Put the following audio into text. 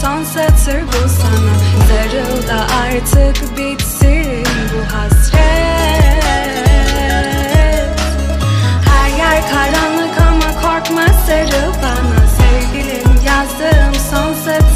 Son satır bu sana Sarıl bit